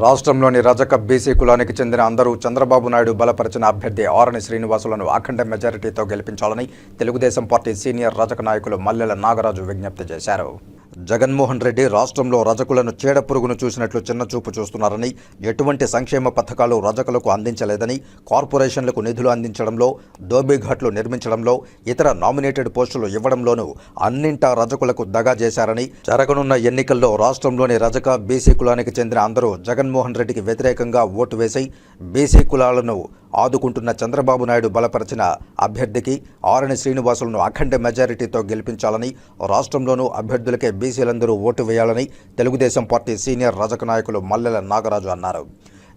రాష్ట్రంలోని రజక బీసీ కులానికి చెందిన అందరూ చంద్రబాబు నాయుడు బలపరిచిన అభ్యర్థి ఆరణి శ్రీనివాసులను అఖండ మెజారిటీతో గెలిపించాలని తెలుగుదేశం పార్టీ సీనియర్ రజక నాయకులు మల్లెల నాగరాజు విజ్ఞప్తి చేశారు. జగన్మోహన్ రెడ్డి రాష్ట్రంలో రజకులను చీడ పురుగును చూసినట్లు చిన్నచూపు చూస్తున్నారని ఎటువంటి సంక్షేమ పథకాలు రజకులకు అందించలేదని కార్పొరేషన్లకు నిధులు అందించడంలో దోబీఘాట్లు నిర్మించడంలో ఇతర నామినేటెడ్ పోస్టులు ఇవ్వడంలోనూ అన్నింటా రజకులకు దగా చేశారని జరగనున్న ఎన్నికల్లో రాష్ట్రంలోని రజక బీసీ కులానికి చెందిన అందరూ జగన్మోహన్ రెడ్డికి వ్యతిరేకంగా ఓటు వేసి బీసీ కులాలను ఆదుకుంటున్న చంద్రబాబు నాయుడు బలపరిచిన అభ్యర్థికి ఆరణి శ్రీనివాసులను అఖండ మెజారిటీతో గెలిపించాలని రాష్ట్రంలోనూ అభ్యర్థులకే బీసీలందరూ ఓటు వేయాలని తెలుగుదేశం పార్టీ సీనియర్ రజక నాయకులు మల్లెల నాగరాజు అన్నారు.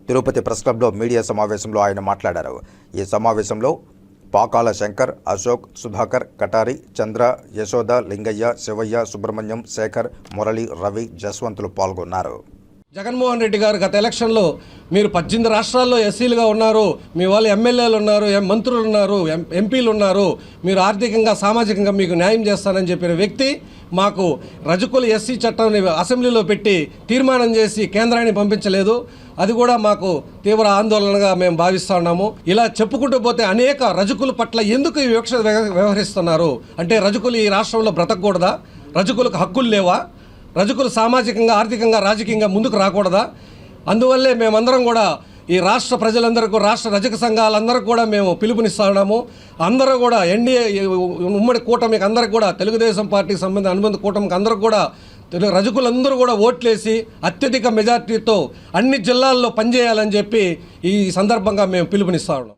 తిరుపతి ప్రెస్ క్లబ్లో మీడియా సమావేశంలో ఆయన మాట్లాడారు. ఈ సమావేశంలో పాకాల శంకర్ అశోక్ సుధాకర్ కటారి చంద్ర యశోద లింగయ్య శివయ్య సుబ్రహ్మణ్యం శేఖర్ మురళి రవి జస్వంతులు పాల్గొన్నారు. జగన్మోహన్ రెడ్డి గారు గత ఎలక్షన్లో మీరు పద్దెనిమిది రాష్ట్రాల్లో ఎస్సీలుగా ఉన్నారు మీ వాళ్ళు ఎమ్మెల్యేలు ఉన్నారు ఎం- మంత్రులు ఉన్నారు ఎం- ఎంపీలు ఉన్నారు మీరు ఆర్థికంగా సామాజికంగా మీకు న్యాయం చేస్తానని చెప్పిన వ్యక్తి మాకు రజకులు ఎస్సీ చట్టాన్ని అసెంబ్లీలో పెట్టి తీర్మానం చేసి కేంద్రాన్ని పంపించలేదు. అది కూడా మాకు తీవ్ర ఆందోళనగా మేము భావిస్తా ఉన్నాము. ఇలా చెప్పుకుంటూ పోతే అనేక రజకుల పట్ల ఎందుకు ఈ వివక్ష వ్యవహరిస్తున్నారు? అంటే రజకులు ఈ రాష్ట్రంలో బ్రతకూడదా రజకులకు హక్కులు లేవా? రజకులు సామాజికంగా ఆర్థికంగా రాజకీయంగా ముందుకు రాకూడదా? అందువల్లే మేమందరం కూడా ఈ రాష్ట్ర ప్రజలందరికీ రాష్ట్ర రజక సంఘాలందరికీ కూడా మేము పిలుపునిస్తా ఉన్నాము అందరూ కూడా ఎన్డీఏ ఉమ్మడి కూటమికి అందరికి కూడా తెలుగుదేశం పార్టీకి సంబంధించిన అనుబంధ కూటమికి అందరికి కూడా తెలుగు రజకులందరూ కూడా ఓట్లేసి అత్యధిక మెజార్టీతో అన్ని జిల్లాల్లో పనిచేయాలని చెప్పి ఈ సందర్భంగా మేము పిలుపునిస్తా ఉన్నాం